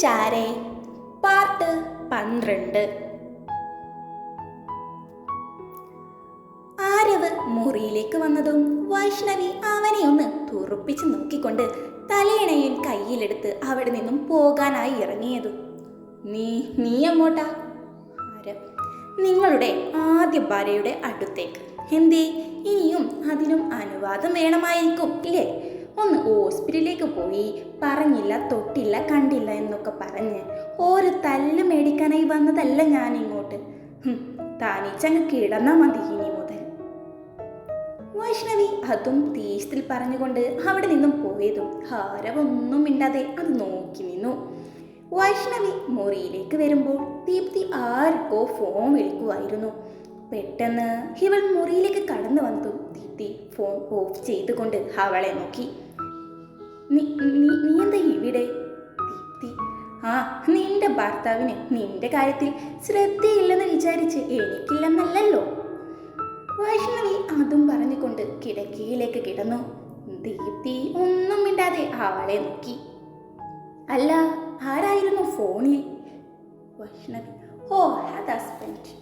ചാരേ പാർട്ട് പന്ത്രണ്ട്. ആരവ് മുറിയിലേക്ക് വന്നതും വൈഷ്ണവി അവനെ ഒന്ന് തുറപ്പിച്ച് നോക്കിക്കൊണ്ട് തലയിണയിൽ കയ്യിലെടുത്ത് അവിടെ നിന്നും പോകാനായി ഇറങ്ങിയതു. നീ നീ എങ്ങോട്ടാ ആരവ് നിങ്ങളുടെ ആദ്യ ഭാര്യയുടെ അടുത്തേക്ക്. എന്തേ? ഇനിയും അതിനും അനുവാദം വേണമായിരിക്കും ഇല്ലേ? ഒന്ന് ഹോസ്പിറ്റലിലേക്ക് പോയി. പറഞ്ഞില്ല തൊട്ടില്ല കണ്ടില്ല എന്നൊക്കെ പറഞ്ഞ്. ഒരു തല്ല് മേടിക്കാനായി വന്നതല്ല ഞാൻ ഇങ്ങോട്ട് താനീച്ചങ്ങ് കിടന്നാ മതി ഇനി മുതൽ. വൈഷ്ണവി അതും ദേഷ്യത്തിൽ പറഞ്ഞുകൊണ്ട് അവിടെ നിന്നും പോയതും ഹാരവൊന്നും മിണ്ടാതെ അത് നോക്കി നിന്നു. വൈഷ്ണവി മുറിയിലേക്ക് വരുമ്പോൾ ദീപ്തി ആർക്കോ ഫോൺ വിളിക്കുമായിരുന്നു പെട്ടെന്ന് ഇവൾ മുറിയിലേക്ക് കടന്നു വന്നതും ദീപ്തി ഫോൺ ഓഫ് ചെയ്തുകൊണ്ട് അവളെ നോക്കി. നീ നീ എന്താ ഇവിടെ? ആ നിന്റെ ഭർത്താവിന് നിന്റെ കാര്യത്തിൽ ശ്രദ്ധയില്ലെന്ന് വിചാരിച്ച് എനിക്കില്ലെന്നല്ലല്ലോ. വൈഷ്ണവി അതും പറഞ്ഞുകൊണ്ട് കിടക്കയിലേക്ക് കിടന്നു. ദീപ്തി ഒന്നും മിണ്ടാതെ അവളെ നോക്കി. അല്ല ആരായിരുന്നു ഫോണിൽ? വൈഷ്ണവി ഓ ഹാത് ഹസ്ബൻഡ്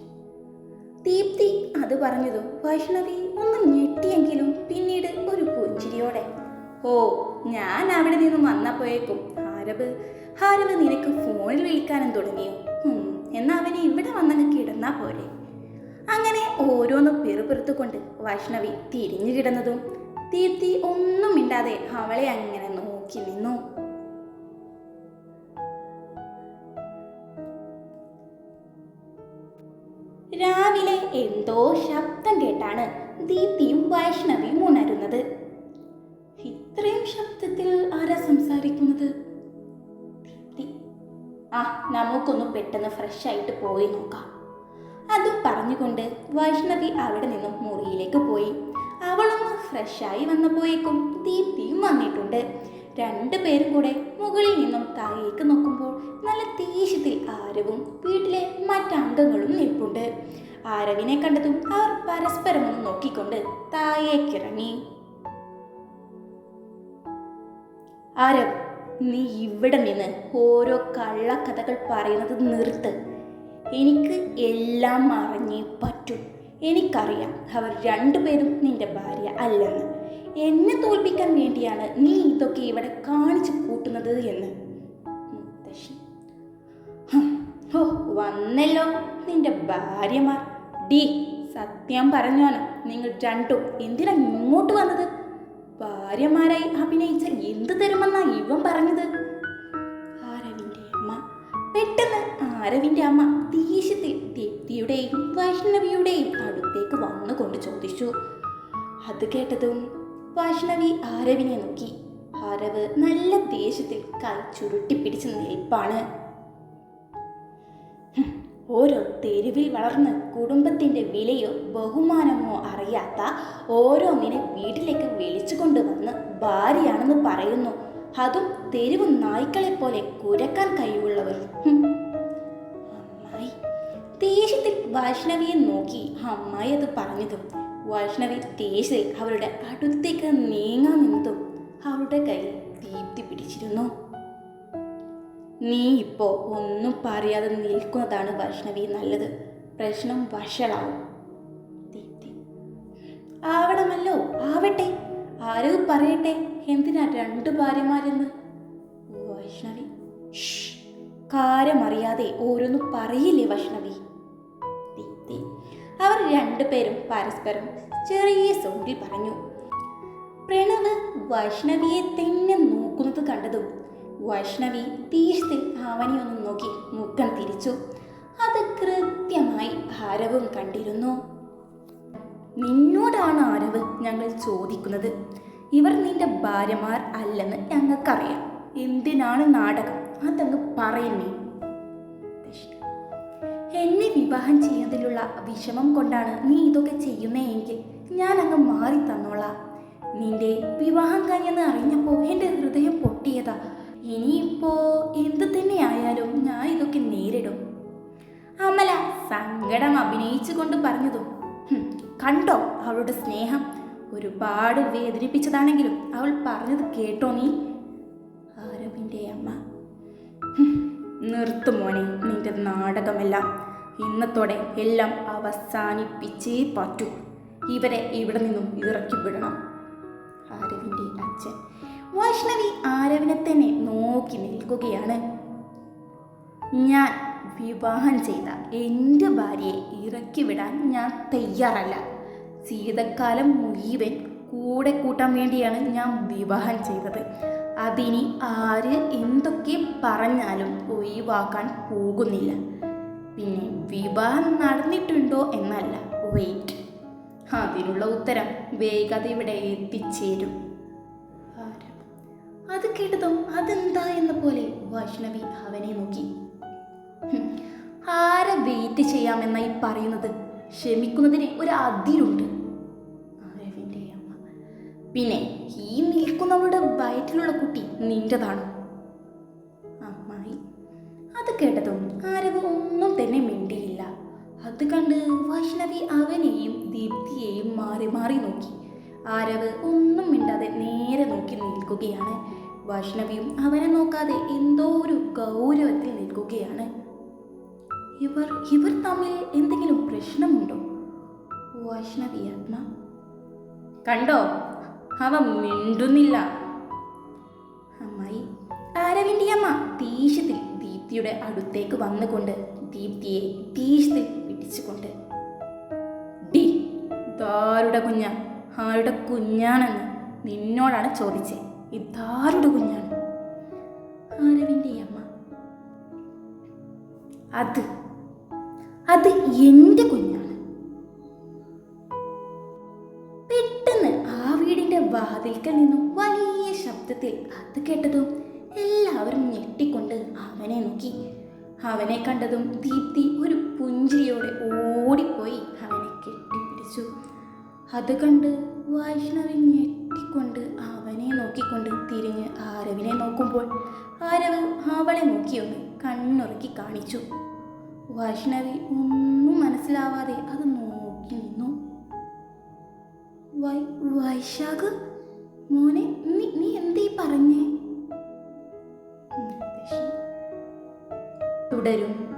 ദീപ്തി അത് പറഞ്ഞതും വൈഷ്ണവി ഒന്ന് ഞെട്ടിയെങ്കിലും പിന്നീട് ഒരു പുഞ്ചിരിയോടെ ഓ ഞാൻ അവിടെ നിന്ന് വന്നപ്പോഴേക്കും ഹാരവ് ഹാരവ് നിനക്ക് ഫോണിൽ വിളിക്കാനും തുടങ്ങിയോ? എന്നാ അവനെ ഇവിടെ വന്നങ്ങ് കിടന്നാ പോരെ. അങ്ങനെ ഓരോന്ന് പിറുപിറുത്തുകൊണ്ട് വൈഷ്ണവി തിരിഞ്ഞു കിടന്നതും ദീപ്തി ഒന്നും മിണ്ടാതെ അവളെ അങ്ങനെ നോക്കി നിന്നു. രാവിലെ എന്തോ ശബ്ദം കേട്ടാണ് ദീപ്തിയും വൈഷ്ണവിയും ഉണരുന്നത്. ശബ്ദത്തിൽ ആരാ സംസാരിക്കുന്നത്? ആ നമുക്കൊന്ന് പെട്ടെന്ന് ഫ്രഷ് ആയിട്ട് പോയി നോക്കാം. അതും പറഞ്ഞുകൊണ്ട് വൈഷ്ണവി അവിടെ നിന്നും മുറിയിലേക്ക് പോയി. അവളൊന്ന് ഫ്രഷായി വന്നപ്പോഴേക്കും ദീപ്തിയും വന്നിട്ടുണ്ട്. രണ്ടുപേരും കൂടെ മുകളിൽ നിന്നും താഴേക്ക് നോക്കുമ്പോൾ നല്ല ദേഷ്യത്തിൽ ആരവും വീട്ടിലെ മറ്റംഗങ്ങളും നിൽപ്പുണ്ട്. ആരവിനെ കണ്ടതും അവർ പരസ്പരം ഒന്ന് നോക്കിക്കൊണ്ട് താഴേക്കിറങ്ങി. ആരവ് നീ ഇവിടെ നിന്ന് ഓരോ കള്ളക്കഥകൾ പറയുന്നത് നിർത്ത്. എനിക്ക് എല്ലാം അറിഞ്ഞേ പറ്റൂ. എനിക്കറിയാം അവർ രണ്ടുപേരും നിന്റെ ഭാര്യ അല്ലെന്ന്. എന്നെ തോൽപ്പിക്കാൻ വേണ്ടിയാണ് നീ ഇതൊക്കെ ഇവിടെ കാണിച്ചു കൂട്ടുന്നത് എന്ന്. മുത്തശ്ശി. ഓ വന്നല്ലോ നിന്റെ ഭാര്യമാർ. ഡി സത്യം പറഞ്ഞോന് നിങ്ങൾ രണ്ടും എന്തിനാ ഇങ്ങോട്ട് വന്നത്? ഭാര്യമാരായി അഭിനയിച്ച എന്ത് തരുമെന്നാ ഇവൻ പറഞ്ഞത്? ആരവിന്റെ അമ്മ. പെട്ടെന്ന് ആരവിന്റെ അമ്മ ദേഷ്യത്തിൽ ദീപ്തിയുടെയും വൈഷ്ണവിയുടെയും അടുത്തേക്ക് വന്നുകൊണ്ട് ചോദിച്ചു. അത് കേട്ടതും വൈഷ്ണവി ആരവിനെ നോക്കി. ആരവ് നല്ല ദേഷ്യത്തിൽ കൈ ചുരുട്ടിപ്പിടിച്ച് നിൽപ്പാണ്. ഓരോ തെരുവിൽ വളർന്ന് കുടുംബത്തിന്റെ വിലയോ ബഹുമാനമോ അറിയാത്ത ഓരോന്നിനെ വീട്ടിലേക്ക് വിളിച്ചു കൊണ്ടുവന്ന് ഭാര്യയാണെന്ന് പറയുന്നു. അതും തെരുവ് നായ്ക്കളെ പോലെ കുരക്കാൻ കഴിവുള്ളവർ. അമ്മായി. ദേഷ്യത്തിൽ വൈഷ്ണവിയെ നോക്കി അമ്മായി അത് പറഞ്ഞതും വൈഷ്ണവി ദേഷ്യത്തിൽ അവരുടെ അടുത്തേക്ക് നീങ്ങാൻ നിന്നതും അവരുടെ കൈ ദീപ്തി പിടിച്ചിരുന്നു. നീ ഇപ്പോൾ ഒന്നും പറയാതെ നിൽക്കുന്നതാണ് വൈഷ്ണവി നല്ലത്. പ്രശ്നം വഷളാവും. ആരും പറയട്ടെ. എന്തിനാ രണ്ട് ഭാര്യമാരെന്ന്? വൈഷ്ണവി. കാര്യമറിയാതെ ഓരോന്ന് പറയില്ലേ വൈഷ്ണവി? അവർ രണ്ടുപേരും പരസ്പരം ചെറിയ സൗണ്ടിൽ പറഞ്ഞു. പ്രണവ് വൈഷ്ണവിയെ തന്നെ നോക്കുന്നത് കണ്ടതും വൈഷ്ണവി ദേഷ്യത്തിൽ അവനെ ഒന്ന് നോക്കി മുഖം തിരിച്ചു. അത് കൃത്യമായി ഭാരവും കണ്ടിരുന്നു. നിന്നോടാണ് ആരവ് ഞങ്ങൾ ചോദിക്കുന്നത്. ഇവർ നിന്റെ ഭാര്യമാർ അല്ലെന്ന് ഞങ്ങൾക്കറിയാം. എന്തിനാണ് നാടകം? അതങ്ങ് പറയുന്നേ എന്നെ വിവാഹം ചെയ്യുന്നതിലുള്ള വിഷമം കൊണ്ടാണ് നീ ഇതൊക്കെ ചെയ്യുന്നേ എങ്കിൽ ഞാൻ അങ്ങ് മാറി തന്നോളാം. നിന്റെ വിവാഹം കഴിഞ്ഞെന്ന് അറിഞ്ഞപ്പോൾ എന്റെ ഹൃദയം പൊട്ടിയതാ. ഇനിയിപ്പോ എന്ത് തന്നെ ആയാലും ഞാൻ ഇതൊക്കെ നേരിടും. അമല സങ്കടം അഭിനയിച്ചു കൊണ്ട് പറഞ്ഞതും. "ഹും, കണ്ടോ അവളുടെ സ്നേഹം? ഒരുപാട് വേദനിപ്പിച്ചതാണെങ്കിലും അവൾ പറഞ്ഞത് കേട്ടോ നീ? ആരവിന്റെ അമ്മ. നിർത്തു മോനെ നിന്റെ നാടകമെല്ലാം. ഇന്നത്തോടെ എല്ലാം അവസാനിപ്പിച്ചേ പറ്റൂ. ഇവരെ ഇവിടെ നിന്നും ഇറക്കി വിടണം. ആരവിന്റെ അച്ഛൻ. വൈഷ്ണവി ആരവിനെ തന്നെ നോക്കി നിൽക്കുകയാണ്. ഞാൻ വിവാഹം ചെയ്ത എന്റെ ഭാര്യയെ ഇറക്കി വിടാൻ ഞാൻ തയ്യാറല്ല. ശീതക്കാലം മുഴുവൻ കൂടെ കൂട്ടാൻ വേണ്ടിയാണ് ഞാൻ വിവാഹം ചെയ്തത്. അതിനി ആര് എന്തൊക്കെ പറഞ്ഞാലും ഒഴിവാക്കാൻ പോകുന്നില്ല. പിന്നെ വിവാഹം നടന്നിട്ടുണ്ടോ എന്നല്ല. വെയിറ്റ് അതിനുള്ള ഉത്തരം വേഗത ഇവിടെ എത്തിച്ചേരും. അത് കേട്ടതും? അതെന്താ എന്ന പോലെ വൈഷ്ണവി അവനെ നോക്കി. ആരെ വെയിറ്റ് ചെയ്യാമെന്നായി പറയുന്നത്? ക്ഷമിക്കുന്നതിന് ഒരു അതിരുണ്ട്. പിന്നെ ഈ നിൽക്കുന്നവളുടെ വയറ്റിലുള്ള കുട്ടി നിന്റെതാണ് അമ്മായി അത് കേട്ടതും ആരവ് ഒന്നും തന്നെ മിണ്ടിയില്ല. അത് കണ്ട് വൈഷ്ണവി അവനെയും ദീപ്തിയെയും മാറി മാറി നോക്കി. ആരവ് ഒന്നും മിണ്ടാതെ നേരെ നോക്കി നിൽക്കുകയാണ്. വൈഷ്ണവിയും അവനെ നോക്കാതെ എന്തോ ഒരു ഗൗരവത്തിൽ നിൽക്കുകയാണ്. ഇവർ ഇവർ തമ്മിൽ എന്തെങ്കിലും പ്രശ്നമുണ്ടോ? വൈഷ്ണവി ആത്മ കണ്ടോ? അവ മിണ്ടുന്നില്ല. അമ്മായി ആരവിന്റെ അമ്മ ദേഷ്യത്തിൽ ദീപ്തിയുടെ അടുത്തേക്ക് വന്നുകൊണ്ട് ദീപ്തിയെ ദേഷ്യത്തിൽ പിടിച്ചുകൊണ്ട് ഡി ഇതാരുടെ കുഞ്ഞ? ആരുടെ കുഞ്ഞാണെന്ന് നിന്നോടാണ് ചോദിച്ചേ. ഇതാരുടെ കുഞ്ഞാണ്? ആരവിന്റെ അമ്മ അത് അത് എന്റെ കുഞ്ഞാണ്. പെട്ടെന്ന് ആ വീടിന്റെ വാതിൽക്കൽ നിന്നും വലിയ ശബ്ദത്തിൽ അത് കേട്ടതും എല്ലാവരും ഞെട്ടിക്കൊണ്ട് അവനെ നോക്കി. അവനെ കണ്ടതും ദീപ്തി ഒരു പുഞ്ചിരിയോടെ ഓടിപ്പോയി അവനെ കെട്ടിപ്പിടിച്ചു. അത് കണ്ട് വൈഷ്ണവി ഞെട്ടിക്കൊണ്ട് അവനെ നോക്കിക്കൊണ്ട് തിരിഞ്ഞ് ആരവിനെ നോക്കുമ്പോൾ ആരവ് അവളെ നോക്കിയൊന്ന് കണ്ണുറക്കി കാണിച്ചു. വൈഷ്ണവി ഒന്നും മനസ്സിലാവാതെ അത് നോക്കി നിന്നു. വൈ വൈശാഖ് മോനെ നീ നീ എന്തീ പറഞ്ഞേ? തുടരും.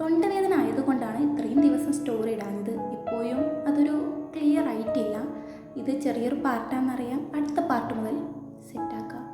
തൊണ്ടവേദന ആയതുകൊണ്ടാണ് ഇത്രയും ദിവസം സ്റ്റോറി ഇടാഞ്ഞത്. ഇപ്പോഴും അതൊരു ക്ലിയർ ആയിട്ടില്ല. ഇത് ചെറിയൊരു പാർട്ടാണെന്നറിയാം അടുത്ത പാർട്ട് മുതൽ സെറ്റാക്കാം